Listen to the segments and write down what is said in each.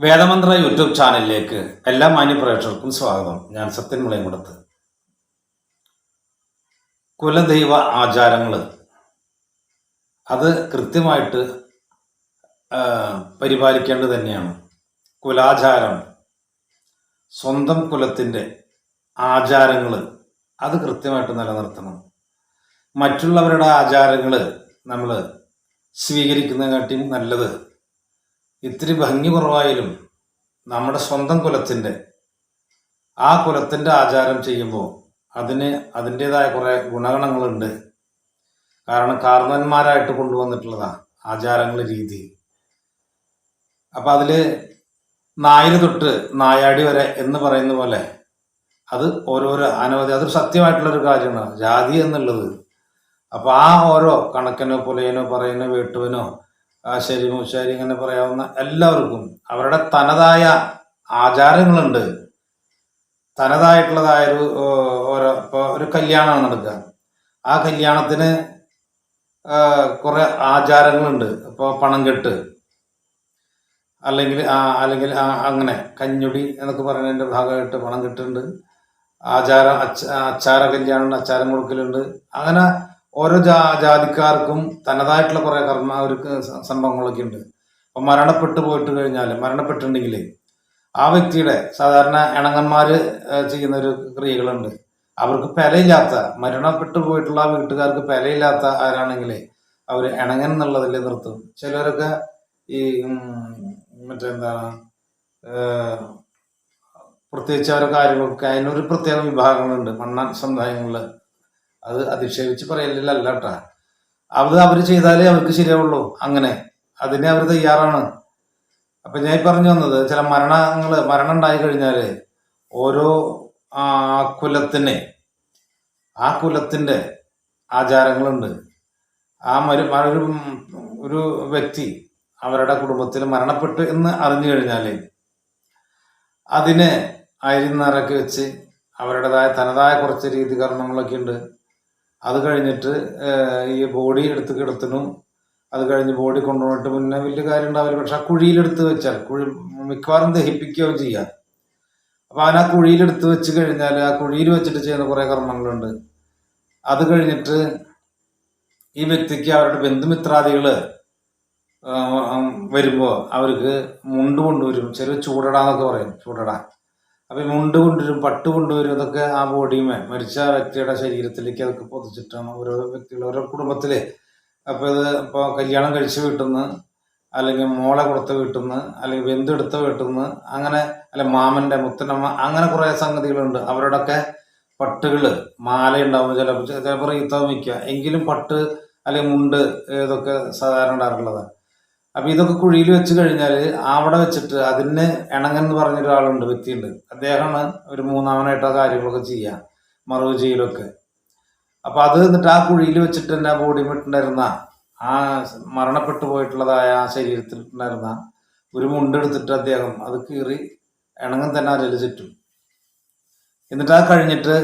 വേദമന്ത്ര YouTube ചാനലിലേക്ക് എല്ലാ മാന്യപ്രേക്ഷകർക്കും സ്വാഗതം. ഞാൻ സത്യൻ മുളയംകുടത്ത്. കുലദൈവ ആചാരങ്ങൾ അത് കൃത്യമായിട്ട് പരിപാലിക്കേണ്ടത് തന്നെയാണ്. കുലാചാരം സ്വന്തം കുലത്തിന്റെ ആചാരങ്ങൾ അത് കൃത്യമായിട്ട് നിലനിർത്തണം. മറ്റുള്ളവരുടെ ആചാരങ്ങൾ നമ്മൾ സ്വീകരിക്കുന്നതിനെക്കാട്ടിയും നല്ലത് ഇത്തിരി ഭംഗി കുറവായാലും നമ്മുടെ സ്വന്തം കുലത്തിന്റെ ആ കുലത്തിന്റെ ആചാരം ചെയ്യുമ്പോൾ അതിന് അതിന്റേതായ കുറേ ഗുണഗണങ്ങളുണ്ട്. കാരണം കാർന്നന്മാരായിട്ട് കൊണ്ടുവന്നിട്ടുള്ളതാണ് ആചാരങ്ങൾ രീതി. അപ്പം അതിൽ നായര് തൊട്ട് നായാടി വരെ എന്ന് പറയുന്ന പോലെ അത് ഓരോരോ അനവധി അതൊരു സത്യമായിട്ടുള്ളൊരു കാര്യമാണ്. ജാതി എന്നുള്ളത്. അപ്പോൾ ആ ഓരോ കണക്കനോ പുലയനോ പറയുന്നോ വേട്ടുവനോ ആശാരി മൂശാരി ഇങ്ങനെ പറയാവുന്ന എല്ലാവർക്കും അവരുടെ തനതായ ആചാരങ്ങളുണ്ട്. തനതായിട്ടുള്ളതായ ഒരു ഓരോ ഇപ്പോൾ ഒരു കല്യാണമാണ് നടക്കുക. ആ കല്യാണത്തിന് കുറെ ആചാരങ്ങളുണ്ട്. ഇപ്പോൾ പണം കെട്ട് അല്ലെങ്കിൽ അല്ലെങ്കിൽ അങ്ങനെ കഞ്ഞുടി എന്നൊക്കെ പറയുന്നതിന്റെ ഭാഗമായിട്ട് പണം കെട്ടുണ്ട് ആചാര അച്ച അച്ചാര കല്യാണം അച്ചാരം കൊടുക്കലുണ്ട്. അങ്ങനെ ഓരോ ജാ ജാതിക്കാർക്കും തനതായിട്ടുള്ള കുറേ കർമ്മ ഒരു സംഭവങ്ങളൊക്കെ ഉണ്ട്. അപ്പം മരണപ്പെട്ടു പോയിട്ട് കഴിഞ്ഞാൽ മരണപ്പെട്ടിട്ടുണ്ടെങ്കിൽ ആ വ്യക്തിയുടെ സാധാരണ ഇണങ്ങന്മാര് ചെയ്യുന്ന ഒരു ക്രിയകളുണ്ട്. അവർക്ക് പെലയില്ലാത്ത മരണപ്പെട്ടു പോയിട്ടുള്ള വീട്ടുകാർക്ക് പെലയില്ലാത്ത ആരാണെങ്കിൽ അവർ ഇണങ്ങൻ എന്നുള്ളതിൽ നിർത്തും. ചിലരൊക്കെ ഈ മറ്റെന്താണ് പ്രത്യേകിച്ച് അവരുടെ കാര്യങ്ങളൊക്കെ അതിനൊരു പ്രത്യേക വിഭാഗങ്ങളുണ്ട്. മണ്ണാൻ സമുദായങ്ങളിൽ അത് അധിക്ഷേപിച്ച് പറയലില്ല കേട്ടാ. അത് അവർ ചെയ്താലേ അവർക്ക് ശരിയാവുള്ളൂ. അങ്ങനെ. അതിനെ അവർ തയ്യാറാണ്. അപ്പൊ ഞാൻ പറഞ്ഞു വന്നത് ചില മരണങ്ങൾ മരണം ഉണ്ടായി കഴിഞ്ഞാൽ ഓരോ കുലത്തിന് ആ കുലത്തിന്റെ ആചാരങ്ങളുണ്ട്. ആ മരു ഒരു ഒരു വ്യക്തി അവരുടെ കുടുംബത്തിൽ മരണപ്പെട്ടു എന്ന് അറിഞ്ഞു കഴിഞ്ഞാൽ അതിനെ അരിന്നറക്കി വെച്ച് അവരുടേതായ തനതായ കുറച്ച് രീതി കർമ്മങ്ങളൊക്കെ ഉണ്ട് അത് കഴിഞ്ഞിട്ട് ഈ ബോഡി എടുത്ത് കിടത്തണം അത് കഴിഞ്ഞ് ബോഡി കൊണ്ടുപോയിട്ട് മുന്നേ വലിയ കാര്യം ഉണ്ടാവില്ല പക്ഷെ ആ കുഴിയിലെടുത്ത് വെച്ചാൽ കുഴി മിക്കവാറും ദഹിപ്പിക്കുകയോ ചെയ്യാം. അപ്പൊ അവൻ ആ കുഴിയിലെടുത്ത് വെച്ച് കഴിഞ്ഞാൽ ആ കുഴിയിൽ വെച്ചിട്ട് ചെയ്യുന്ന കുറേ കർമ്മങ്ങളുണ്ട്. അത് കഴിഞ്ഞിട്ട് ഈ വ്യക്തിക്ക് അവരുടെ ബന്ധുമിത്രാദികൾ വരുമ്പോൾ അവർക്ക് മുണ്ട് കൊണ്ടുവരും. ചെറിയ ചൂടടാന്നൊക്കെ പറയും ചൂടട. അപ്പൊ ഈ മുണ്ട് കൊണ്ടുവരും പട്ട് കൊണ്ടുവരും ഇതൊക്കെ ആ ബോഡിയുമേ മരിച്ച വ്യക്തിയുടെ ശരീരത്തിലേക്ക് അതൊക്കെ പൊതിച്ചിട്ടാണ് ഓരോ വ്യക്തികൾ ഓരോ കുടുംബത്തിൽ അപ്പോൾ ഇത് ഇപ്പൊ കല്യാണം കഴിച്ച വീട്ടിൽ അല്ലെങ്കിൽ മോളെ കൊടുത്ത വീട്ടിൽ അല്ലെങ്കിൽ ബന്ധുവെടുത്ത വീട്ടിൽ അങ്ങനെ അല്ലെ മാമന്റെ മുത്തനമ്മ അങ്ങനെ കുറേ സംഗതികളുണ്ട്. അവരുടെയൊക്കെ പട്ടുകൾ മാല ഉണ്ടാവും ചിലപ്പോൾ ചിലപ്പോൾ റീത്താവും മിക്ക എങ്കിലും പട്ട് അല്ലെങ്കിൽ മുണ്ട് ഇതൊക്കെ സാധാരണ ഉണ്ടാറുള്ളതാണ് അപ്പൊ ഇതൊക്കെ കുഴിയിൽ വെച്ച് കഴിഞ്ഞാൽ അവിടെ വെച്ചിട്ട് അതിന് ഇണങ്ങൻ എന്ന് പറഞ്ഞൊരാളുണ്ട് വ്യക്തിയുണ്ട്. അദ്ദേഹമാണ് ഒരു മൂന്നാമനായിട്ട് ആ കാര്യങ്ങളൊക്കെ ചെയ്യുക മറവ് ചെയ്യലൊക്കെ. അപ്പൊ അത് എന്നിട്ട് ആ കുഴിയിൽ വെച്ചിട്ട് തന്നെ ബോഡി വിട്ടുണ്ടായിരുന്ന ആ മരണപ്പെട്ടു പോയിട്ടുള്ളതായ ആ ശരീരത്തിൽ ഉണ്ടായിരുന്ന ഒരു മുണ്ടെടുത്തിട്ട് അദ്ദേഹം അത് കീറി ഇണങ്ങൻ തന്നെ അതിൽ ചുറ്റും. എന്നിട്ട് ആ കഴിഞ്ഞിട്ട്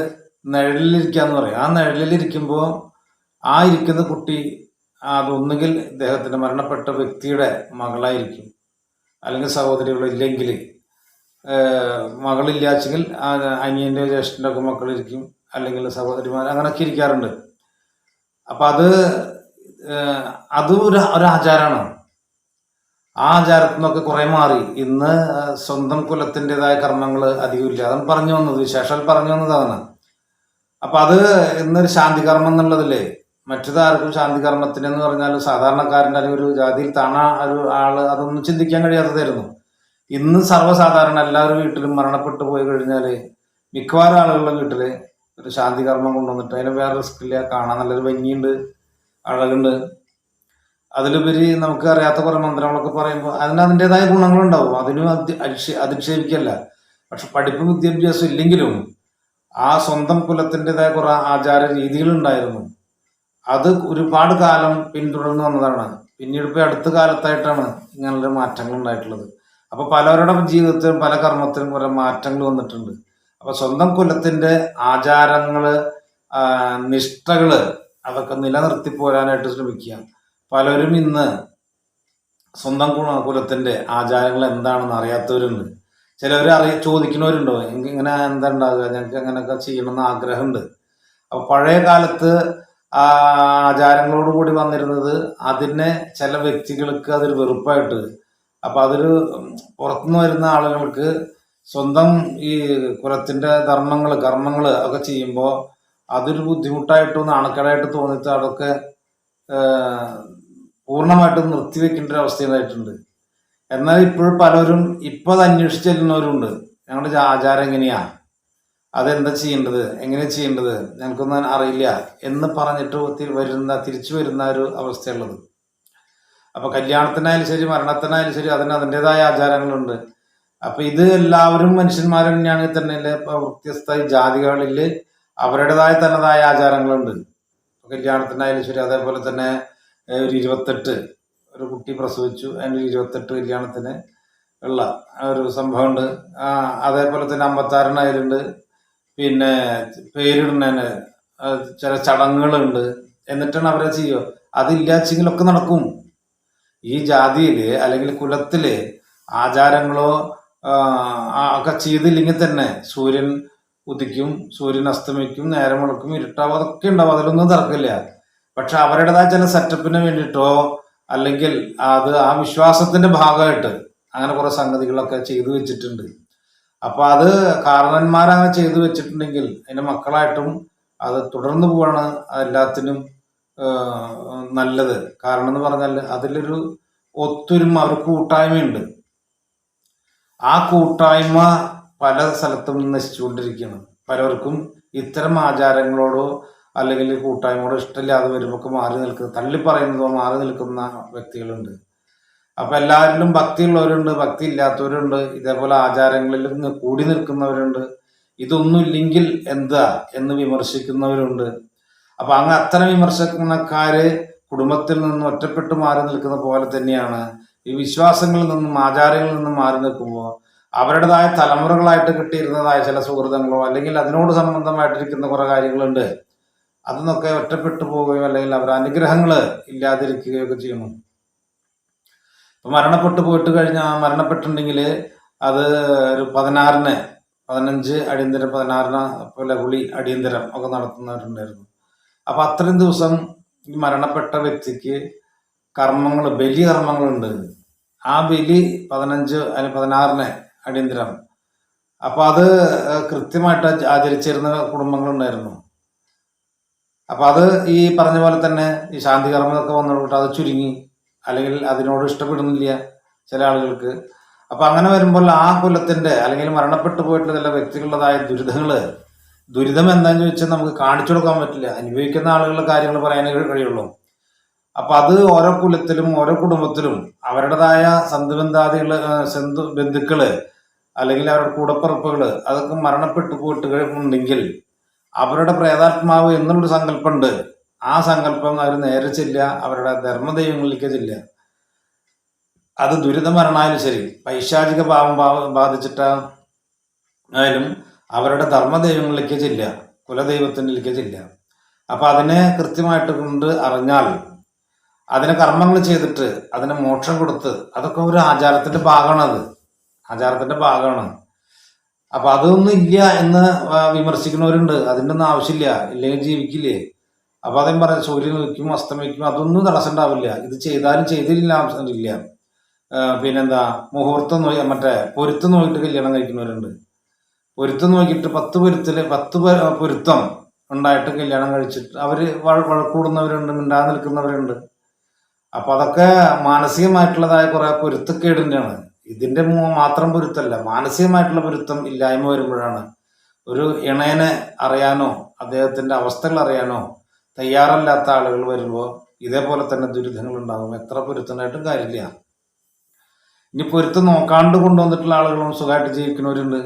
നിഴലിലിരിക്കാന്ന് പറയും. ആ നിഴലിലിരിക്കുമ്പോൾ ആ ഇരിക്കുന്ന കുട്ടി അതൊന്നുകിൽ ഇദ്ദേഹത്തിന്റെ മരണപ്പെട്ട വ്യക്തിയുടെ മകളായിരിക്കും. അല്ലെങ്കിൽ സഹോദരികളില്ലെങ്കിൽ മകളില്ലാച്ചെങ്കിൽ ആ അനിയന്റെ ജ്യേഷ്ഠന്റെ ഒക്കെ മക്കളിരിക്കും. അല്ലെങ്കിൽ സഹോദരിമാർ അങ്ങനെയൊക്കെ ഇരിക്കാറുണ്ട്. അപ്പൊ അത് അതും ഒരു ഒരു ആചാരമാണ് ആ ആചാരത്തിൽ നിന്നൊക്കെ കുറെ മാറി. ഇന്ന് സ്വന്തം കുലത്തിന്റെതായ കർമ്മങ്ങൾ അധികമില്ല അതാണ് പറഞ്ഞു വന്നത്. വിശേഷാൽ പറഞ്ഞു വന്നതാണ് അതാണ്. അപ്പൊ അത് ഇന്നൊരു ശാന്തി കർമ്മം എന്നുള്ളതില്ലേ? മറ്റേതാർക്കും ശാന്തി കർമ്മത്തിന് എന്ന് പറഞ്ഞാൽ സാധാരണക്കാരന്റെ അല്ലെങ്കിൽ ഒരു ജാതിയിൽ തണ ഒരു ആൾ അതൊന്നും ചിന്തിക്കാൻ കഴിയാത്തതായിരുന്നു. ഇന്ന് സർവസാധാരണ എല്ലാവരും വീട്ടിലും മരണപ്പെട്ടു പോയി കഴിഞ്ഞാൽ മിക്കവാറും ആളുകളുടെ വീട്ടിൽ ഒരു ശാന്തി കർമ്മം കൊണ്ടുവന്നിട്ട് അതിന് വേറെ റിസ്ക് ഇല്ല കാണാൻ നല്ലൊരു ഭംഗിയുണ്ട് അഴകുണ്ട്. അതിലുപരി നമുക്ക് അറിയാത്ത കുറെ മന്ത്രങ്ങളൊക്കെ പറയുമ്പോൾ അതിന് അതിന്റെതായ ഗുണങ്ങളുണ്ടാവും. അതിനും അധി- അധിക്ഷേ- അധിക്ഷേപിക്കല്ല. പക്ഷെ പഠിപ്പും വിദ്യാഭ്യാസം ഇല്ലെങ്കിലും ആ സ്വന്തം കുലത്തിന്റെതായ കുറെ ആചാര രീതികളുണ്ടായിരുന്നു. അത് ഒരുപാട് കാലം പിന്തുടർന്ന് വന്നതാണ്. പിന്നീട് ഇപ്പോൾ അടുത്ത കാലത്തായിട്ടാണ് ഇങ്ങനെയുള്ള മാറ്റങ്ങൾ ഉണ്ടായിട്ടുള്ളത്. അപ്പോൾ പലവരുടെ ജീവിതത്തിലും പല കർമ്മത്തിലും കുറെ മാറ്റങ്ങൾ വന്നിട്ടുണ്ട്. അപ്പോൾ സ്വന്തം കുലത്തിന്റെ ആചാരങ്ങൾ നിഷ്ഠകൾ അതൊക്കെ നിലനിർത്തി പോരാനായിട്ട് ശ്രമിക്കുക. പലരും ഇന്ന് സ്വന്തം കു- കുലത്തിന്റെ ആചാരങ്ങൾ എന്താണെന്ന് അറിയാത്തവരുണ്ട്. ചിലവർ അറിയ ചോദിക്കുന്നവരുണ്ടോ എനിക്ക് ഇങ്ങനെ എന്താ ഉണ്ടാകുക ഞങ്ങൾക്ക് അങ്ങനെയൊക്കെ ചെയ്യണമെന്ന് ആഗ്രഹമുണ്ട്. അപ്പോൾ പഴയ കാലത്ത് ആചാരങ്ങളോട് കൂടി വന്നിരുന്നത് അതിനെ ചില വ്യക്തികൾക്ക് അതൊരു വെറുപ്പായിട്ട്. അപ്പൊ അതൊരു പുറത്തുനിന്ന് വരുന്ന ആളുകൾക്ക് സ്വന്തം ഈ കുലത്തിന്റെ ധർമ്മങ്ങൾ കർമ്മങ്ങൾ ഒക്കെ ചെയ്യുമ്പോൾ അതൊരു ബുദ്ധിമുട്ടായിട്ടോ നാണക്കേടായിട്ട് തോന്നിട്ട് അതൊക്കെ പൂർണമായിട്ടും നിർത്തിവെക്കേണ്ട ഒരു അവസ്ഥയിലായിട്ടുണ്ട്. എന്നാൽ ഇപ്പോഴും പലരും ഇപ്പൊ അത് അന്വേഷിച്ച് ചെല്ലുന്നവരുണ്ട്. ഞങ്ങളുടെ ആചാരം എങ്ങനെയാ? അതെന്താ ചെയ്യേണ്ടത്? എങ്ങനെ ചെയ്യേണ്ടത്? ഞങ്ങൾക്കൊന്നും അറിയില്ല എന്ന് പറഞ്ഞിട്ട് വരുന്ന തിരിച്ചു വരുന്ന ഒരു അവസ്ഥയുള്ളത്. അപ്പോൾ കല്യാണത്തിനായാലും ശരി മരണത്തിനായാലും ശരി അതിന് അതിന്റെതായ ആചാരങ്ങളുണ്ട്. അപ്പൊ ഇത് എല്ലാവരും മനുഷ്യന്മാർ തന്നെയാണെങ്കിൽ തന്നെ വ്യത്യസ്ത ജാതികളിൽ അവരുടേതായ തനതായ ആചാരങ്ങളുണ്ട്. കല്യാണത്തിനായാലും ശരി അതേപോലെ തന്നെ ഒരു ഇരുപത്തെട്ട് ഒരു കുട്ടി പ്രസവിച്ചു അതിന്റെ ഇരുപത്തെട്ട് കല്യാണത്തിന് ഉള്ള ഒരു സംഭവമുണ്ട്. അതേപോലെ തന്നെ അമ്പത്താറിനായാലുണ്ട്. പിന്നെ പേരിടുന്നതിന് ചില ചടങ്ങുകളുണ്ട്. എന്നിട്ടാണ് അവരെ ചെയ്യുക. അതില്ലാച്ചെങ്കിലൊക്കെ നടക്കും. ഈ ജാതിയിൽ അല്ലെങ്കിൽ കുലത്തിൽ ആചാരങ്ങളോ ഒക്കെ ചെയ്തില്ലെങ്കിൽ തന്നെ സൂര്യൻ ഉദിക്കും സൂര്യൻ അസ്തമിക്കും നേരം വെളുക്കും ഇരുട്ടാവും അതൊക്കെ ഉണ്ടാവും. അതിലൊന്നും തർക്കമില്ല പക്ഷെ അവരുടേതായ ചില സെറ്റപ്പിന് വേണ്ടിയിട്ടോ അല്ലെങ്കിൽ അത് ആ വിശ്വാസത്തിന്റെ ഭാഗമായിട്ട് അങ്ങനെ കുറെ സംഗതികളൊക്കെ ചെയ്തു വെച്ചിട്ടുണ്ട്. അപ്പൊ അത് കാരണന്മാരങ്ങനെ ചെയ്തു വെച്ചിട്ടുണ്ടെങ്കിൽ അതിന്റെ മക്കളായിട്ടും അത് തുടർന്നു പോവാണ് എല്ലാത്തിനും നല്ലത്. കാരണം എന്ന് പറഞ്ഞാൽ അതിലൊരു ഒത്തൊരുമ ഒരു കൂട്ടായ്മയുണ്ട്. ആ കൂട്ടായ്മ പല സ്ഥലത്തും നശിച്ചുകൊണ്ടിരിക്കുകയാണ്. പലർക്കും ഇത്തരം ആചാരങ്ങളോടോ അല്ലെങ്കിൽ കൂട്ടായ്മയോടോ ഇഷ്ടമില്ലാതെ വരുമ്പോൾ മാറി നിൽക്കുന്ന തള്ളി പറയുന്നതോ മാറി നിൽക്കുന്ന വ്യക്തികളുണ്ട്. അപ്പൊ എല്ലാവരിലും ഭക്തിയുള്ളവരുണ്ട് ഭക്തി ഇല്ലാത്തവരുണ്ട് ഇതേപോലെ ആചാരങ്ങളിൽ കൂടി നിൽക്കുന്നവരുണ്ട്. ഇതൊന്നും ഇല്ലെങ്കിൽ എന്താ എന്ന് വിമർശിക്കുന്നവരുണ്ട്. അപ്പൊ അങ്ങ് അത്തരം വിമർശനക്കാര് കുടുംബത്തിൽ നിന്ന് ഒറ്റപ്പെട്ട് മാറി നിൽക്കുന്ന പോലെ തന്നെയാണ്. ഈ വിശ്വാസങ്ങളിൽ നിന്നും ആചാരങ്ങളിൽ നിന്നും മാറി നിൽക്കുമ്പോൾ അവരുടേതായ തലമുറകളായിട്ട് കിട്ടിയിരുന്നതായ ചില സുഹൃതങ്ങളോ അല്ലെങ്കിൽ അതിനോട് സംബന്ധമായിട്ടിരിക്കുന്ന കുറെ കാര്യങ്ങളുണ്ട്. അതെന്നൊക്കെ ഒറ്റപ്പെട്ടു പോവുകയോ അല്ലെങ്കിൽ അവരുടെ അനുഗ്രഹങ്ങൾ ഇല്ലാതിരിക്കുകയോ ഒക്കെ ചെയ്യണം ഇപ്പൊ മരണപ്പെട്ട് പോയിട്ട് കഴിഞ്ഞാൽ മരണപ്പെട്ടിട്ടുണ്ടെങ്കിൽ അത് ഒരു പതിനാറിന് പതിനഞ്ച് അടിയന്തരം പതിനാറിന് പോലെ ഹുളി അടിയന്തരം ഒക്കെ നടത്തുന്നവരുണ്ടായിരുന്നു. അപ്പൊ അത്രയും ദിവസം ഈ മരണപ്പെട്ട വ്യക്തിക്ക് കർമ്മങ്ങൾ ബലി കർമ്മങ്ങളുണ്ട്. ആ ബലി പതിനഞ്ച് അല്ലെ പതിനാറിന് അടിയന്തരം. അപ്പൊ അത് കൃത്യമായിട്ട് ആചരിച്ചിരുന്ന കുടുംബങ്ങളുണ്ടായിരുന്നു. അപ്പൊ അത് ഈ പറഞ്ഞ പോലെ തന്നെ ഈ ശാന്തി കർമ്മമൊക്കെ വന്നോട്ട് അത് ചുരുങ്ങി. അല്ലെങ്കിൽ അതിനോട് ഇഷ്ടപ്പെടുന്നില്ല ചില ആളുകൾക്ക്. അപ്പൊ അങ്ങനെ വരുമ്പോൾ ആ കുലത്തിന്റെ അല്ലെങ്കിൽ മരണപ്പെട്ടു പോയിട്ടുള്ള ചില വ്യക്തികളുടേതായ ദുരിതങ്ങൾ ദുരിതം എന്താന്ന് ചോദിച്ചാൽ നമുക്ക് കാണിച്ചു കൊടുക്കാൻ പറ്റില്ല. അനുഭവിക്കുന്ന ആളുകളുടെ കാര്യങ്ങൾ പറയാനേ കഴിയുള്ളൂ. അപ്പൊ അത് ഓരോ കുലത്തിലും ഓരോ കുടുംബത്തിലും അവരുടേതായ സന്ധുബന്ധാദികൾ സന്ധു ബന്ധുക്കൾ അല്ലെങ്കിൽ അവരുടെ കൂടപ്പിറപ്പുകൾ അതൊക്കെ മരണപ്പെട്ടു പോയിട്ട് അവരുടെ പ്രേതാത്മാവ് എന്നുള്ളൊരു സങ്കല്പമുണ്ട്. ആ സങ്കല്പം അവർ നേരെ ചെല്ലുക അവരുടെ ധർമ്മദൈവങ്ങളിലേക്ക് ചെല്ലുക. അത് ദുരിതം വരണാലും ശരി. പൈശാചിക പാപം ബാ- ബാധിച്ചിട്ട ആയാലും അവരുടെ ധർമ്മദൈവങ്ങളിലേക്ക് ചില്ല കുലദൈവത്തിനിലേക്ക് ചില്ല അപ്പൊ അതിനെ കൃത്യമായിട്ട് കൊണ്ട് അറിഞ്ഞാൽ അതിനെ കർമ്മങ്ങൾ ചെയ്തിട്ട് അതിന് മോക്ഷം കൊടുത്ത് അതൊക്കെ ഒരു ആചാരത്തിന്റെ ഭാഗമാണ് അത്. ആചാരത്തിന്റെ ഭാഗമാണ്. അപ്പൊ അതൊന്നും ഇല്ല എന്ന് വിമർശിക്കുന്നവരുണ്ട്. അതിന്റെ ഒന്നും ആവശ്യമില്ല. ഇല്ലെങ്കിൽ ജീവിക്കില്ലേ? അപ്പൊ അതേം പറയാം സൂര്യൻ നിൽക്കും അസ്തമിക്കും അതൊന്നും തടസ്സം ഉണ്ടാവില്ല ഇത് ചെയ്താലും ചെയ്തില്ല ആവശ്യമില്ല. പിന്നെന്താ മുഹൂർത്തം നോക്കി മറ്റേ പൊരുത്തം നോക്കിയിട്ട് കല്യാണം കഴിക്കുന്നവരുണ്ട്. പൊരുത്തം നോക്കിയിട്ട് പത്ത് പൊരുത്തിൽ പത്ത് പൊരുത്തം ഉണ്ടായിട്ട് കല്യാണം കഴിച്ചിട്ട് വഴ- വഴക്കൂടുന്നവരുണ്ട് മിണ്ടാതെ നിൽക്കുന്നവരുണ്ട്. അപ്പൊ അതൊക്കെ മാനസികമായിട്ടുള്ളതായ കുറെ പൊരുത്തക്കേടിന്റെയാണ് ഇതിന്റെ മാത്രം പൊരുത്തല്ല മാനസികമായിട്ടുള്ള പൊരുത്തം ഇല്ലായ്മ വരുമ്പോഴാണ്. ഒരു ഇണയനെ അറിയാനോ അദ്ദേഹത്തിന്റെ അവസ്ഥകൾ അറിയാനോ തയ്യാറല്ലാത്ത ആളുകൾ വരുമ്പോൾ ഇതേപോലെ തന്നെ ദുരിതങ്ങൾ ഉണ്ടാകും എത്ര പൊരുത്തനായിട്ടും കാര്യമില്ല. ഇനി പൊരുത്തം നോക്കാണ്ട് കൊണ്ടുവന്നിട്ടുള്ള ആളുകളും സുഖമായിട്ട് ജീവിക്കുന്നവരുണ്ട്.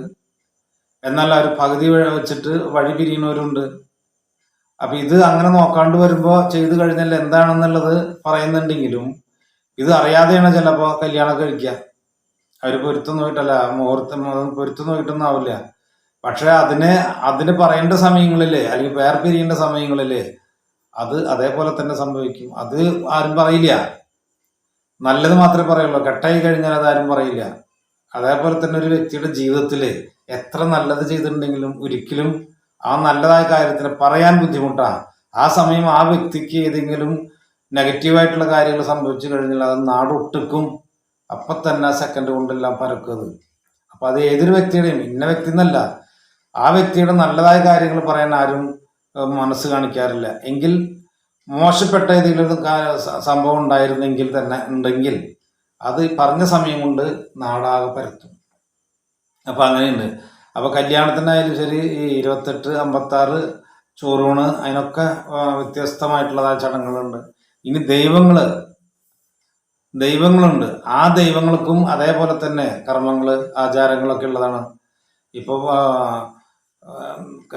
എന്നാൽ അവർ പകുതി വെച്ചിട്ട് വഴി പിരിയുന്നവരുണ്ട്. അപ്പൊ ഇത് അങ്ങനെ നോക്കാണ്ട് വരുമ്പോൾ ചെയ്തു കഴിഞ്ഞാൽ എന്താണെന്നുള്ളത് പറയുന്നുണ്ടെങ്കിലും ഇത് അറിയാതെയാണ് ചിലപ്പോൾ കല്യാണം കഴിക്കുക. അവർ പൊരുത്തം നോക്കിയിട്ടല്ല മുഹൂർത്തം പൊരുത്തം നോക്കിട്ടൊന്നും ആവില്ല. പക്ഷെ അതിന് അതിന് പറയേണ്ട സമയങ്ങളില്ലേ അല്ലെങ്കിൽ വേർ പിരിയേണ്ട സമയങ്ങളിൽ അത് അതേപോലെ തന്നെ സംഭവിക്കും. അത് ആരും പറയില്ല. നല്ലത് മാത്രമേ പറയുള്ളൂ. കെട്ടായി കഴിഞ്ഞാൽ ആരും പറയില്ല. അതേപോലെ തന്നെ ഒരു വ്യക്തിയുടെ ജീവിതത്തിൽ എത്ര നല്ലത് ചെയ്തിട്ടുണ്ടെങ്കിലും ഒരിക്കലും ആ നല്ലതായ കാര്യത്തിന് പറയാൻ ബുദ്ധിമുട്ടാണ് ആ സമയം ആ വ്യക്തിക്ക് ഏതെങ്കിലും നെഗറ്റീവായിട്ടുള്ള കാര്യങ്ങൾ സംഭവിച്ചു കഴിഞ്ഞാൽ അത് നാടൊട്ടുക്കും. അപ്പം തന്നെ ആ സെക്കൻഡ് കൊണ്ടെല്ലാം പരക്കുന്നത് അപ്പം അത് ഏതൊരു വ്യക്തിയുടെയും ഇന്ന വ്യക്തി എന്നല്ല ആ വ്യക്തിയുടെ നല്ലതായ കാര്യങ്ങൾ പറയാൻ ആരും മനസ്സ് കാണിക്കാറില്ല. എങ്കിൽ മോശപ്പെട്ട ഏതെങ്കിലും സംഭവം ഉണ്ടായിരുന്നെങ്കിൽ തന്നെ ഉണ്ടെങ്കിൽ അത് പറഞ്ഞ സമയം കൊണ്ട് നാടാകെ പരത്തും. അപ്പം അങ്ങനെയുണ്ട്. അപ്പോൾ കല്യാണത്തിനായാലും ശരി ഈ ഇരുപത്തെട്ട് അമ്പത്താറ് ചോറൂണ് അതിനൊക്കെ വ്യത്യസ്തമായിട്ടുള്ളതായ ചടങ്ങുകളുണ്ട്. ഇനി ദൈവങ്ങൾ ദൈവങ്ങളുണ്ട്. ആ ദൈവങ്ങൾക്കും അതേപോലെ തന്നെ കർമ്മങ്ങൾ ആചാരങ്ങളൊക്കെ ഉള്ളതാണ്. ഇപ്പോൾ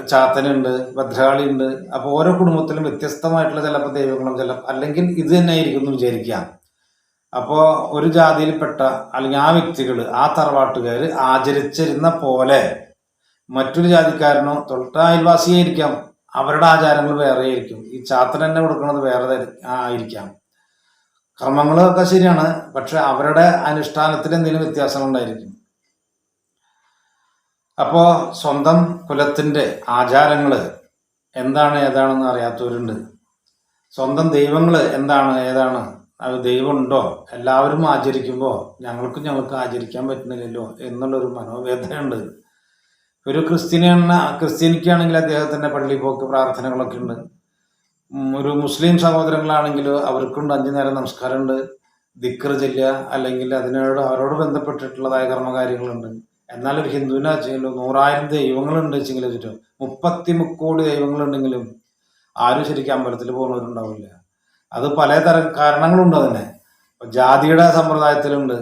ചാത്തനുണ്ട് ഭദ്രകാളി ഉണ്ട് അപ്പോൾ ഓരോ കുടുംബത്തിലും വ്യത്യസ്തമായിട്ടുള്ള ചിലപ്പോൾ ദൈവങ്ങളും ചില അല്ലെങ്കിൽ ഇത് തന്നെ ആയിരിക്കും എന്ന് വിചാരിക്കുക. അപ്പോ ഒരു ജാതിയിൽപ്പെട്ട അല്ലെങ്കിൽ ആ വ്യക്തികൾ ആ തറവാട്ടുകാർ ആചരിച്ചിരുന്ന പോലെ മറ്റൊരു ജാതിക്കാരനോ തൊട്ട അയൽവാസിയായിരിക്കാം. അവരുടെ ആചാരങ്ങൾ വേറെ ആയിരിക്കും. ഈ ചാത്തൻ തന്നെ കൊടുക്കുന്നത് വേറെ ആയിരിക്കാം. കർമ്മങ്ങളൊക്കെ ശരിയാണ്. പക്ഷെ അവരുടെ അനുഷ്ഠാനത്തിൽ എന്തെങ്കിലും വ്യത്യാസങ്ങൾ ഉണ്ടായിരിക്കും. അപ്പോൾ സ്വന്തം കുലത്തിന്റെ ആചാരങ്ങൾ എന്താണ് ഏതാണെന്ന് അറിയാത്തവരുണ്ട്. സ്വന്തം ദൈവങ്ങൾ എന്താണ് ഏതാണ്? അത് ദൈവമുണ്ടോ? എല്ലാവരും ആചരിക്കുമ്പോൾ ഞങ്ങൾക്കും ഞങ്ങൾക്ക് ആചരിക്കാൻ പറ്റുന്നില്ലല്ലോ എന്നുള്ളൊരു മനോവേദനയുണ്ട്. ഒരു ക്രിസ്ത്യനാണ് ക്രിസ്ത്യനിക്കാണെങ്കിൽ അദ്ദേഹത്തിന്റെ പള്ളി പോക്ക് പ്രാർത്ഥനകളൊക്കെ ഉണ്ട്. ഒരു മുസ്ലിം സഹോദരങ്ങളാണെങ്കിൽ അവർക്കുണ്ട് അഞ്ചു നേരം നമസ്കാരമുണ്ട്. ദിക്കർ ചെല്ലുക അല്ലെങ്കിൽ അതിനോട് അവരോട് ബന്ധപ്പെട്ടിട്ടുള്ളതായ കർമ്മകാര്യങ്ങളുണ്ട്. എന്നാൽ ഒരു ഹിന്ദുവിനെ വെച്ചെങ്കിലും നൂറായിരം ദൈവങ്ങളുണ്ട് വെച്ചെങ്കിലും ചുറ്റും. മുപ്പത്തി മുക്കോടി ദൈവങ്ങളുണ്ടെങ്കിലും ആരും ശരിക്കും അമ്പലത്തിൽ പോകുന്നവരുണ്ടാവില്ല. അത് പലതരം കാരണങ്ങളുണ്ട് അതിനെ. ജാതിയുടെ സമ്പ്രദായത്തിലുണ്ട്.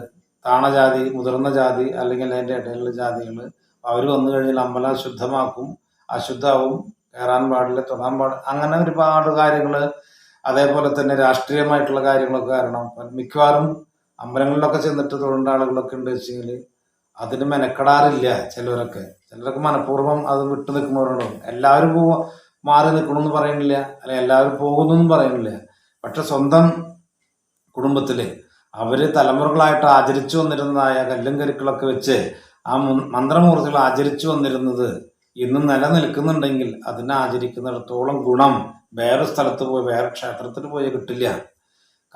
താണജാതി മുതിർന്ന ജാതി അല്ലെങ്കിൽ അതിന്റെ ഇടയിലുള്ള ജാതികൾ. അവർ വന്നു കഴിഞ്ഞാൽ അമ്പലം ശുദ്ധമാക്കും അശുദ്ധമാവും കയറാൻ പാടില്ല തൊടാൻ പാടില്ല. അങ്ങനെ ഒരുപാട് കാര്യങ്ങൾ അതേപോലെ തന്നെ രാഷ്ട്രീയമായിട്ടുള്ള കാര്യങ്ങളൊക്കെ കാരണം. മിക്കവാറും അമ്പലങ്ങളിലൊക്കെ ചെന്നിട്ട് തൊഴേണ്ട ആളുകളൊക്കെ ഉണ്ട് വെച്ചെങ്കിൽ അതിന് മെനക്കെടാറില്ല ചിലവരൊക്കെ. ചിലരൊക്കെ മനഃപൂർവം അത് വിട്ടു നിൽക്കുന്നവരുണ്ടാവും. എല്ലാവരും പോ മാറി നിൽക്കണമെന്ന് പറയുന്നില്ല. അല്ലെ എല്ലാവരും പോകുന്നു പറയുന്നില്ല. പക്ഷെ സ്വന്തം കുടുംബത്തിൽ അവർ തലമുറകളായിട്ട് ആചരിച്ചു വന്നിരുന്നതായ കല്ലും കരുക്കളൊക്കെ വെച്ച് ആ മന്ത്രമൂർത്തികൾ ആചരിച്ചു വന്നിരുന്നത് ഇന്ന് നിലനിൽക്കുന്നുണ്ടെങ്കിൽ അതിനെ ആചരിക്കുന്നിടത്തോളം ഗുണം വേറെ സ്ഥലത്ത് പോയി വേറെ ക്ഷേത്രത്തിൽ പോയി കിട്ടില്ല.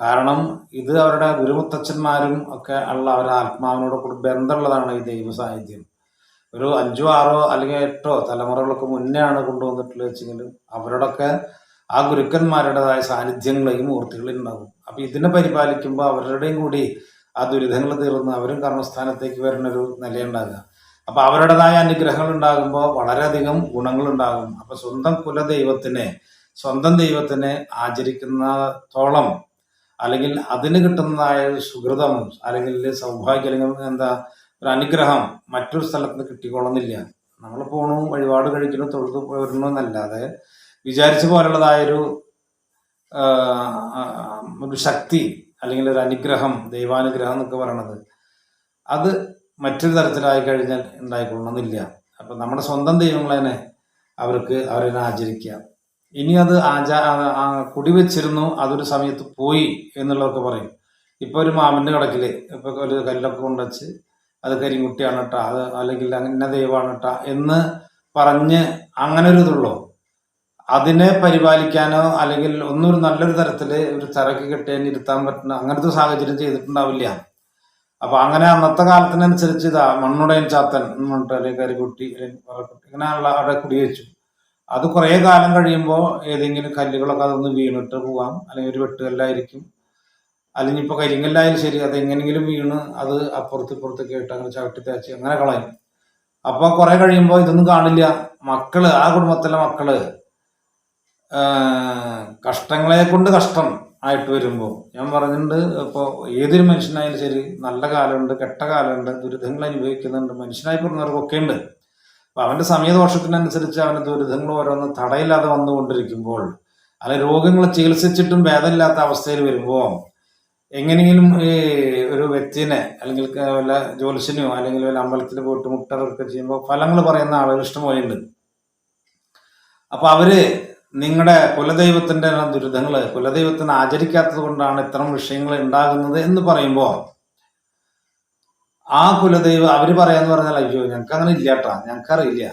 കാരണം ഇത് അവരുടെ ഗുരുമുത്തച്ഛന്മാരും ഒക്കെ ഉള്ള അവരുടെ ആത്മാവിനോട് കൂടി ബന്ധമുള്ളതാണ് ഈ ദൈവ സാന്നിധ്യം. ഒരു അഞ്ചോ ആറോ അല്ലെങ്കിൽ എട്ടോ തലമുറകളൊക്കെ മുന്നേ ആണ് കൊണ്ടുവന്നിട്ടുള്ളത് വെച്ചെങ്കിൽ അവരോടൊക്കെ ആ ഗുരുക്കന്മാരുടേതായ സാന്നിധ്യങ്ങളെയും മൂർത്തികളും ഉണ്ടാകും. അപ്പൊ ഇതിനെ പരിപാലിക്കുമ്പോൾ അവരുടെയും കൂടി ആ ദുരിതങ്ങൾ തീർന്ന് അവരും കർമ്മസ്ഥാനത്തേക്ക് വരുന്ന ഒരു നിലയുണ്ടാകുക. അപ്പൊ അവരുടേതായ അനുഗ്രഹങ്ങൾ ഉണ്ടാകുമ്പോൾ വളരെയധികം ഗുണങ്ങൾ ഉണ്ടാകും. അപ്പൊ സ്വന്തം കുലദൈവത്തിനെ സ്വന്തം ദൈവത്തിനെ ആചരിക്കുന്നതോളം അല്ലെങ്കിൽ അതിന് കിട്ടുന്നതായ ഒരു സുഹൃതം അല്ലെങ്കിൽ സൗഭാഗ്യം അല്ലെങ്കിൽ എന്താ ഒരു അനുഗ്രഹം മറ്റൊരു സ്ഥലത്ത് നിന്ന് കിട്ടിക്കൊള്ളുന്നില്ല നമ്മൾ പോണു വഴിപാട് കഴിക്കണു തൊഴുതു പോരുന്നു എന്നല്ലാതെ വിചാരിച്ച പോലുള്ളതായൊരു ഒരു ശക്തി അല്ലെങ്കിൽ ഒരു അനുഗ്രഹം ദൈവാനുഗ്രഹം എന്നൊക്കെ പറയണത് അത് മറ്റൊരു തരത്തിലായി കഴിഞ്ഞാൽ ഉണ്ടായിക്കൊള്ളണമെന്നില്ല. അപ്പം നമ്മുടെ സ്വന്തം ദൈവങ്ങളെ തന്നെ അവർക്ക് അവരെ ആചരിക്കാം ഇനി അത് ആചാ കുടിവെച്ചിരുന്നു അതൊരു സമയത്ത് പോയി എന്നുള്ളതൊക്കെ പറയും. ഇപ്പോൾ ഒരു മാമിന്റെ കടക്കിൽ ഇപ്പോൾ ഒരു കല്ലൊക്കെ കൊണ്ടുവച്ച് അത് കരിങ്കുട്ടിയാണ് കേട്ടോ അത് അല്ലെങ്കിൽ അങ്ങനെ ദൈവമാണ് കേട്ടോ എന്ന് പറഞ്ഞ് അങ്ങനെ ഒരു ഇതുള്ളൂ അതിനെ പരിപാലിക്കാനോ അല്ലെങ്കിൽ ഒന്നൊരു നല്ലൊരു തരത്തിൽ ഒരു തിരക്ക് കെട്ടിയാൻ ഇരുത്താൻ പറ്റുന്ന അങ്ങനത്തെ സാഹചര്യം ചെയ്തിട്ടുണ്ടാവില്ല. അപ്പൊ അങ്ങനെ അന്നത്തെ കാലത്തിനനുസരിച്ച് ഇതാ മണ്ണുടയൻ ചാത്തൻ എന്ന് അല്ലെങ്കിൽ കരിക്കുട്ടി അല്ലെങ്കിൽ ഇങ്ങനെയുള്ള അവിടെ കുടിവെച്ചു. അത് കുറേ കാലം കഴിയുമ്പോൾ ഏതെങ്കിലും കല്ലുകളൊക്കെ അതൊന്ന് വീണിട്ട് പോവാം. അല്ലെങ്കിൽ ഒരു വെട്ടുകല്ലായിരിക്കും. അല്ലെങ്കിൽ ഇപ്പോൾ കരിങ്കല്ലായാലും ശരി അത് എങ്ങനെയെങ്കിലും വീണ് അത് അപ്പുറത്ത് ഇപ്പുറത്തൊക്കെ ആയിട്ട് അങ്ങനെ ചവിട്ടി തേച്ച് അങ്ങനെ കളയും. അപ്പോൾ കുറേ കഴിയുമ്പോൾ ഇതൊന്നും കാണില്ല. മക്കൾ ആ കുടുംബത്തിലെ മക്കൾ കഷ്ടങ്ങളെ കൊണ്ട് കഷ്ടം ആയിട്ട് വരുമ്പോൾ ഞാൻ പറഞ്ഞിട്ടുണ്ട് ഇപ്പോൾ ഏതൊരു മനുഷ്യനായാലും ശരി നല്ല കാലമുണ്ട് കെട്ട കാലമുണ്ട് ദുരിതങ്ങൾ അനുഭവിക്കുന്നുണ്ട് മനുഷ്യനായി പറഞ്ഞവർക്കൊക്കെ ഉണ്ട്. അപ്പൊ അവന്റെ സമയദോഷത്തിനനുസരിച്ച് അവന് ദുരിതങ്ങൾ ഓരോന്ന് തടയില്ലാതെ വന്നുകൊണ്ടിരിക്കുമ്പോൾ അല്ലെ രോഗങ്ങൾ ചികിത്സിച്ചിട്ടും ഭേദമില്ലാത്ത അവസ്ഥയിൽ വരുമ്പോൾ എങ്ങനെയെങ്കിലും ഈ ഒരു വ്യക്തിനെ അല്ലെങ്കിൽ വല്ല ജ്യോത്സ്യനെയോ അല്ലെങ്കിൽ വല്ല അമ്പലത്തിൽ പോയിട്ട് മുട്ടറൊക്കെ ചെയ്യുമ്പോൾ ഫലങ്ങൾ പറയുന്ന ആളുകൾ ഇഷ്ടംപോലെ ഉണ്ട് അപ്പൊ അവർ നിങ്ങളുടെ കുലദൈവത്തിന്റെ ദുരിതങ്ങൾ കുലദൈവത്തിന് ആചരിക്കാത്തത് കൊണ്ടാണ് ഇത്തരം വിഷയങ്ങൾ ഉണ്ടാകുന്നത് എന്ന് പറയുമ്പോൾ ആ കുലദൈവം അവർ പറയാന്ന് പറഞ്ഞാൽ അയ്യോ ഞങ്ങൾക്ക് അങ്ങനെ ഇല്ല കേട്ടാ ഞങ്ങൾക്ക് അറിയില്ല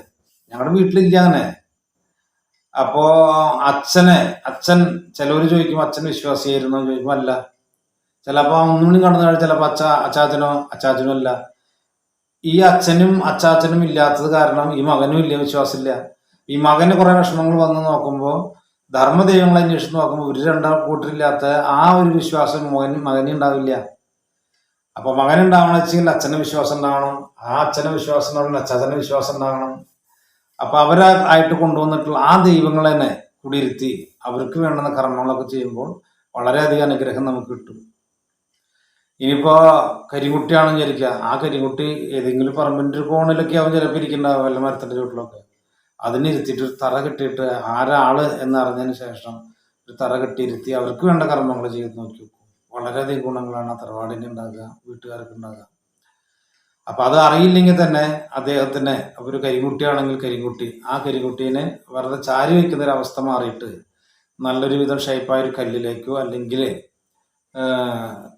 ഞങ്ങളുടെ വീട്ടിലില്ല അങ്ങനെ. അപ്പോ അച്ഛനെ അച്ഛൻ ചിലവര് ചോദിക്കും അച്ഛൻ വിശ്വാസിയായിരുന്നു? ചോദിക്കുമ്പോൾ അല്ല. ചിലപ്പോ ഒന്നും മണി കടന്നു കഴിഞ്ഞാൽ ചിലപ്പോ അച്ഛ അച്ചാച്ചനോ അച്ചാച്ചനോ അല്ല. ഈ അച്ഛനും അച്ചാച്ചനും ഇല്ലാത്തത് കാരണം ഈ മകനും ഇല്ല വിശ്വാസമില്ല ഈ മകന് കുറെ വിഷമങ്ങൾ വന്ന് നോക്കുമ്പോൾ ധർമ്മദൈവങ്ങളെ അന്വേഷിച്ച് നോക്കുമ്പോൾ ഒരു രണ്ടാം കൂട്ടരില്ലാത്ത ആ ഒരു വിശ്വാസം മകന് മകന് ഉണ്ടാവില്ല. അപ്പൊ മകൻ ഉണ്ടാവണം വെച്ചെങ്കിൽ അച്ഛന് വിശ്വാസം ഉണ്ടാവണം. ആ അച്ഛന് വിശ്വാസം ഉണ്ടാവണം അച്ഛന് വിശ്വാസം ഉണ്ടാവണം. അപ്പൊ അവരെ ആയിട്ട് കൊണ്ടുവന്നിട്ടുള്ള ആ ദൈവങ്ങളെ തന്നെ കുടിയിരുത്തി അവർക്ക് വേണ്ടുന്ന കർമ്മങ്ങളൊക്കെ ചെയ്യുമ്പോൾ വളരെയധികം അനുഗ്രഹം നമുക്ക് കിട്ടും. ഇനിയിപ്പോ കരികുട്ടിയാണെന്ന് വിചാരിക്കുക. ആ കരികുട്ടി ഏതെങ്കിലും പറമ്പിന്റെ ഒരു കോണിലൊക്കെ അവൻ ചിലപ്പോൾ ഇരിക്കുന്നുണ്ടാവും വല്ല മരത്തിന്റെ ചുവട്ടിലൊക്കെ. അതിന് ഇരുത്തിയിട്ട് ഒരു തറ കെട്ടിയിട്ട് ആരാൾ എന്നറിഞ്ഞതിന് ശേഷം ഒരു തറ കെട്ടിയിരുത്തി അവർക്ക് വേണ്ട കർമ്മങ്ങൾ ചെയ്ത് നോക്കും വളരെയധികം ഗുണങ്ങളാണ് ആ തറവാടിന് ഉണ്ടാകുക വീട്ടുകാർക്ക് ഉണ്ടാകുക. അപ്പൊ അത് അറിയില്ലെങ്കിൽ തന്നെ അദ്ദേഹത്തിന് ഒരു കരിങ്കുട്ടിയാണെങ്കിൽ കരിങ്കുട്ടി ആ കരിങ്കുട്ടീനെ വെറുതെ ചാരി വയ്ക്കുന്ന ഒരു അവസ്ഥ മാറിയിട്ട് നല്ലൊരു വിധം ഷേപ്പായ ഒരു കല്ലിലേക്കോ അല്ലെങ്കിൽ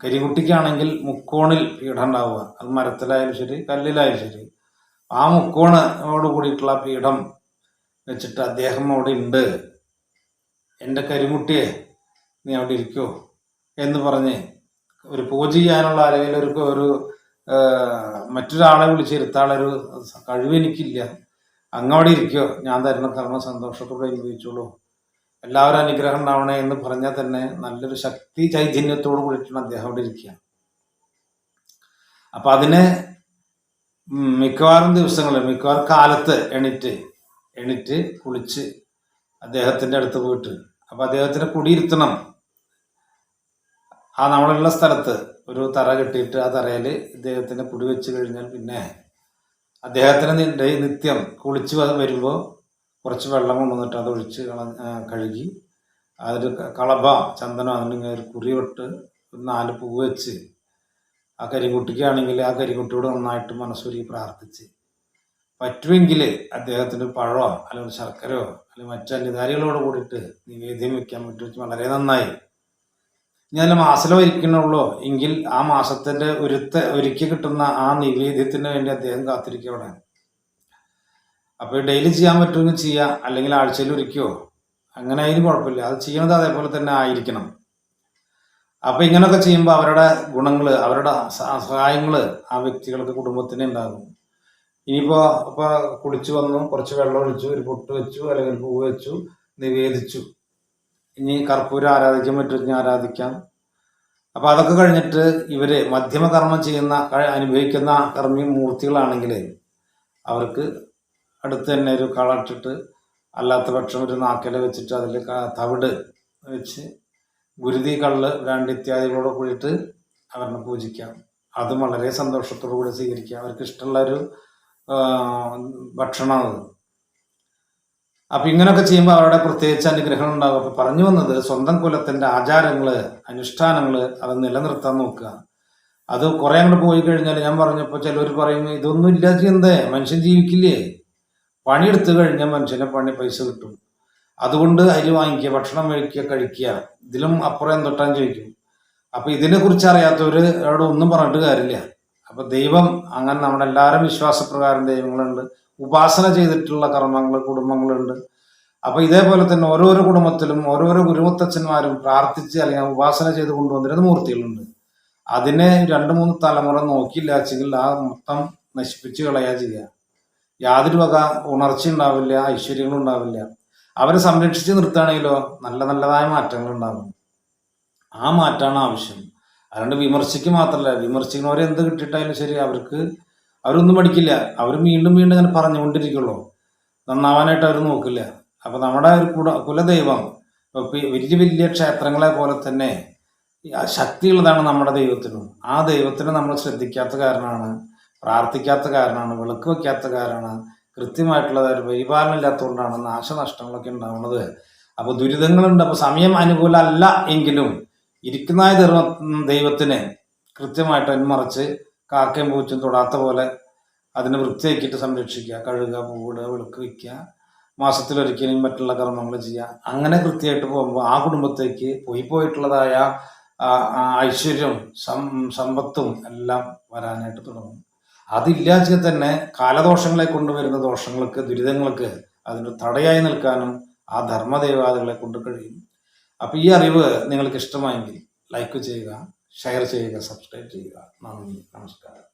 കരികുട്ടിക്കാണെങ്കിൽ മുക്കോണിൽ പീഠം ഉണ്ടാവുക. അത് മരത്തിലായാലും ശരി കല്ലിലായാലും ശരി. ആ മുക്കോണോട് കൂടിയിട്ടുള്ള പീഠം വെച്ചിട്ട് അദ്ദേഹം അവിടെ ഉണ്ട്. എന്റെ കരിമുട്ടിയെ നീ അവിടെ ഇരിക്കോ? എന്ന് പറഞ്ഞ് ഒരു പൂജ ചെയ്യാനുള്ള അല്ലെങ്കിൽ ഒരു ഒരു മറ്റൊരാളെ വിളിച്ചിരുത്താളൊരു കഴിവെനിക്കില്ല അങ്ങവിടെ ഇരിക്കോ. ഞാൻ തരുന്ന കർമ്മ സന്തോഷത്തോടെ അനുഭവിച്ചോളൂ. എല്ലാവരും അനുഗ്രഹം ഉണ്ടാവണേ എന്ന് പറഞ്ഞാൽ തന്നെ നല്ലൊരു ശക്തി ചൈതന്യത്തോട് കൂടിയിട്ടാണ് അദ്ദേഹം അവിടെ ഇരിക്കുക. അപ്പൊ അതിന് മിക്കവാറും ദിവസങ്ങളിൽ മിക്കവാറും കാലത്ത് എണീറ്റ് എണീറ്റ് കുളിച്ച് അദ്ദേഹത്തിന്റെ അടുത്ത് പോയിട്ട് അപ്പൊ അദ്ദേഹത്തിനെ കുടിയിരുത്തണം. ആ നമ്മളുള്ള സ്ഥലത്ത് ഒരു തറ കെട്ടിയിട്ട് ആ തറയിൽ ഇദ്ദേഹത്തിന് പുടി വെച്ച് കഴിഞ്ഞാൽ പിന്നെ അദ്ദേഹത്തിന് നിത്യം കുളിച്ച് വരുമ്പോൾ കുറച്ച് വെള്ളം കൊണ്ടുവന്നിട്ട് അത് ഒഴിച്ച് കഴുകി അതൊരു കളഭ ചന്ദനം ഒരു കുറി വിട്ട് നാല് പൂവ് വെച്ച് ആ കരിക്കുട്ടിക്കാണെങ്കിൽ ആ കരിക്കുട്ടിയോട് നന്നായിട്ട് മനസ്സൂരി പ്രാർത്ഥിച്ച്. പറ്റുമെങ്കിൽ അദ്ദേഹത്തിന് പഴമോ അല്ലെങ്കിൽ ശർക്കരയോ അല്ലെങ്കിൽ മറ്റു അന്യധാരികളോട് കൂടിയിട്ട് നിവേദ്യം വയ്ക്കാൻ പറ്റും വളരെ നന്നായി. ഞാൻ മാസലോ ഇരിക്കണുള്ളൂ. എങ്കിൽ ആ മാസത്തിന്റെ ഒരുത്ത ഒരുക്കി കിട്ടുന്ന ആ നിവേദ്യത്തിന് വേണ്ടി അദ്ദേഹം കാത്തിരിക്കുകയാണ് അപ്പോൾ അപ്പൊ ഡെയിലി ചെയ്യാൻ പറ്റുമെങ്കിൽ ചെയ്യാം. അല്ലെങ്കിൽ ആഴ്ചയിൽ ഒരിക്കോ അങ്ങനെ ആയാലും കുഴപ്പമില്ല. അത് ചെയ്യണത് അതേപോലെ തന്നെ ആയിരിക്കണം. അപ്പോൾ ഇങ്ങനെയൊക്കെ ചെയ്യുമ്പോൾ അവരുടെ ഗുണങ്ങൾ അവരുടെ സഹായങ്ങൾ ആ വ്യക്തികൾക്ക് കുടുംബത്തിന് ഉണ്ടാകും. ഇനിയിപ്പോ ഇപ്പൊ കുളിച്ചു വന്നു കുറച്ച് വെള്ളം ഒഴിച്ചു ഒരു പൊട്ട് വെച്ചു അല്ലെങ്കിൽ പൂവ് വെച്ചു നിവേദിച്ചു. ഇനി കർപ്പൂരം ആരാധിക്കാൻ പറ്റുമെങ്കിൽ ആരാധിക്കാം. അപ്പൊ അതൊക്കെ കഴിഞ്ഞിട്ട് ഇവർ മധ്യമകർമ്മം ചെയ്യുന്ന അനുഭവിക്കുന്ന കർമ്മി മൂർത്തികളാണെങ്കിൽ അവർക്ക് അടുത്ത് തന്നെ ഒരു കളട്ടിട്ട് അല്ലാത്ത പക്ഷം ഒരു നാക്കില വെച്ചിട്ട് അതിൽ തവിട് വെച്ച് ഗുരുതി കള്ള് രണ്ട് ഇത്യാദികളോട് കൂടിയിട്ട് അവരെ പൂജിക്കാം. അതും വളരെ സന്തോഷത്തോടു കൂടി സ്വീകരിക്കാം. അവർക്ക് ഇഷ്ടമുള്ള ഒരു ഭക്ഷണമാണ് അപ്പൊ ഇങ്ങനെയൊക്കെ ചെയ്യുമ്പോൾ അവരുടെ പ്രത്യേകിച്ച് അനുഗ്രഹം ഉണ്ടാകും അപ്പൊ പറഞ്ഞു വന്നത് സ്വന്തം കുലത്തിന്റെ ആചാരങ്ങൾ അനുഷ്ഠാനങ്ങൾ അത് നിലനിർത്താൻ നോക്കുക. അത് കുറെ അങ്ങോട്ട് പോയി കഴിഞ്ഞാൽ ഞാൻ പറഞ്ഞപ്പോൾ ചിലർ പറയും ഇതൊന്നും ഇല്ലാതെ എന്തേ മനുഷ്യൻ ജീവിക്കില്ലേ? പണിയെടുത്തു കഴിഞ്ഞാൽ മനുഷ്യനെ പണി പൈസ കിട്ടും. അതുകൊണ്ട് അരി വാങ്ങിക്കുക ഭക്ഷണം കഴിക്കുക കഴിക്കുക. ഇതിലും അപ്പുറം എന്തൊട്ടാൻ ചോദിക്കും. അപ്പൊ ഇതിനെ കുറിച്ച് അറിയാത്തവര് അവിടെ ഒന്നും പറഞ്ഞിട്ട് കാര്യമില്ല. അപ്പൊ ദൈവം അങ്ങനെ നമ്മുടെ എല്ലാവരും വിശ്വാസപ്രകാരം ദൈവങ്ങളുണ്ട്. ഉപാസന ചെയ്തിട്ടുള്ള കർമ്മങ്ങൾ കുടുംബങ്ങളുണ്ട്. അപ്പൊ ഇതേപോലെ തന്നെ ഓരോരോ കുടുംബത്തിലും ഓരോരോ ഗുരുമുത്തച്ഛന്മാരും പ്രാർത്ഥിച്ച് അല്ലെങ്കിൽ ഉപാസന ചെയ്ത് കൊണ്ടുവന്നിരുന്ന മൂർത്തികളുണ്ട്. അതിനെ രണ്ട് മൂന്ന് തലമുറ നോക്കിയില്ല വെച്ചെങ്കിൽ ആ മൊത്തം നശിപ്പിച്ച് കളയാ ചെയ്യുക യാതൊരു വക ഉണർച്ച ഉണ്ടാവില്ല ഐശ്വര്യങ്ങളും ഉണ്ടാവില്ല. അവരെ സംരക്ഷിച്ച് നിർത്തുകയാണെങ്കിലോ നല്ല നല്ലതായ മാറ്റങ്ങൾ ഉണ്ടാകും ആ മാറ്റാണ് ആവശ്യം. അതുകൊണ്ട് വിമർശിക്ക് മാത്രമല്ല വിമർശിക്കുന്നവരെ എന്ത് കിട്ടിയിട്ടായാലും ശരി അവർക്ക് അവരൊന്നും പഠിക്കില്ല. അവർ വീണ്ടും വീണ്ടും ഇങ്ങനെ പറഞ്ഞുകൊണ്ടിരിക്കുള്ളൂ. നന്നാവാനായിട്ട് അവർ നോക്കില്ല. അപ്പൊ നമ്മുടെ ഒരു കുട കുലദൈവം വലിയ വലിയ ക്ഷേത്രങ്ങളെ പോലെ തന്നെ ശക്തിയുള്ളതാണ് നമ്മുടെ ദൈവത്തിനും. ആ ദൈവത്തിനെ നമ്മൾ ശ്രദ്ധിക്കാത്ത കാരണമാണ് പ്രാർത്ഥിക്കാത്ത കാരണമാണ് വിളക്ക് വെക്കാത്ത കാരണമാണ് കൃത്യമായിട്ടുള്ള പരിപാലനം ഇല്ലാത്തതുകൊണ്ടാണ് നാശനഷ്ടങ്ങളൊക്കെ ഉണ്ടാവുന്നത്. അപ്പൊ ദുരിതങ്ങളുണ്ട്. അപ്പോൾ സമയം അനുകൂലമല്ല എങ്കിലും ഇരിക്കുന്ന ദൈവത്തിന് ദൈവത്തിനെ കൃത്യമായിട്ട് അന്മറച്ച് കാക്കയും പൂച്ചും തൊടാത്ത പോലെ അതിനെ വൃത്തിയാക്കിയിട്ട് സംരക്ഷിക്കുക. കഴുകുക പൂവിടുക വിളക്ക് വയ്ക്കുക. മാസത്തിലൊരിക്കലും മറ്റുള്ള കർമ്മങ്ങൾ ചെയ്യുക. അങ്ങനെ കൃത്യമായിട്ട് പോകുമ്പോൾ ആ കുടുംബത്തേക്ക് പോയി പോയിട്ടുള്ളതായ ഐശ്വര്യവും സമ്പത്തും എല്ലാം വരാനായിട്ട് തുടങ്ങും. അതില്ലാച്ച തന്നെ കാലദോഷങ്ങളെ കൊണ്ടുവരുന്ന ദോഷങ്ങൾക്ക് ദുരിതങ്ങൾക്ക് അതിന് തടയായി നിൽക്കാനും ആ ധർമ്മദേവാദികളെ കൊണ്ട് കഴിയും. അപ്പോൾ ഈ അറിവ് നിങ്ങൾക്ക് ഇഷ്ടമായെങ്കിൽ ലൈക്ക് ചെയ്യുക ഷെയർ ചെയ്യുക സബ്സ്ക്രൈബ് ചെയ്യുക. നന്ദി നമസ്കാരം.